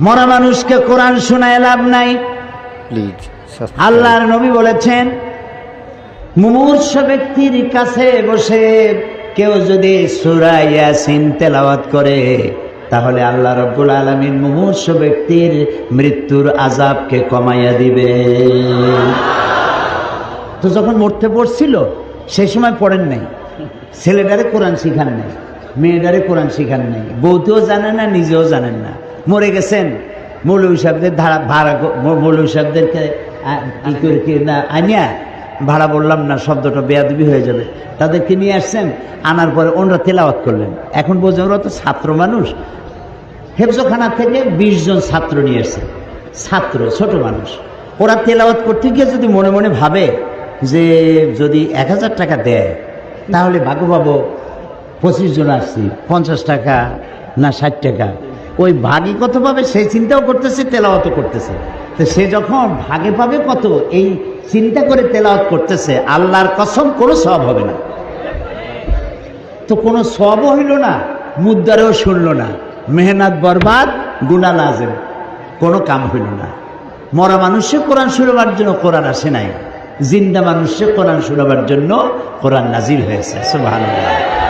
মরা মানুষকে কোরআন শোনায় লাভ নাই। প্লিজ আল্লাহর নবী বলেছেন মুমূর্ষ ব্যক্তির কাছে বসে কেউ যদি সূরা ইয়াসিন তেলাওয়াত করে তাহলে আল্লাহ রব্বুল আলমিন মুমূর্ষ ব্যক্তির মৃত্যুর আজাবকে কমাইয়া দিবে। তো যখন মরতে পড়ছিল সেই সময় পড়েন নাই। ছেলেটারে কোরআন শিখান নাই মেয়েটারে কোরআন শিখান নাই। বউতেও জানেন না নিজেও জানেন না। মরে গেছেন। মৌলভী সাহেবদের ধারা ভাড়া ক- মৌলভী সাহেবদেরকে ই করে কি না আনিয়া ভাড়া বললাম না, শব্দটা বেয়াদবি হয়ে যাবে। তাদেরকে নিয়ে আসছেন, আনার পরে ওনারা তেলাওয়াত করলেন। এখন বোঝেন ওরা তো ছাত্র মানুষ। হেফজখানা থেকে বিশ জন ছাত্র নিয়ে এসছে ছাত্র, ছোট মানুষ। ওরা তেলাওয়াত করতে গিয়ে যদি মনে মনে ভাবে যে যদি এক হাজার টাকা দেয়, তাহলে ভাগ্য পাবো পঁচিশ জন আসছি, পঞ্চাশ টাকা না ষাট টাকা। ওই ভাগে কত পাবে সেই চিন্তাও করতেছে, তেলাওয়াতও করতেছে। তো সে যখন ভাগে পাবে কত? এই চিন্তা করে তেলাওয়াত করতেছে, আল্লাহর কসম, কোনো সব হবে না। তো কোনো সবও হইল না মুদ্রারেও শুনল না। মেহনাত বরবাদ গুণা লাজেম, কোনো কাম হইল না। মরা মানুষে কোরআন শুনবার জন্য কোরআন আসে নাই। জিন্দা মানুষে কোরআন শুনবার জন্য কোরআন নাজির হয়েছে, সুবহানাল্লাহ।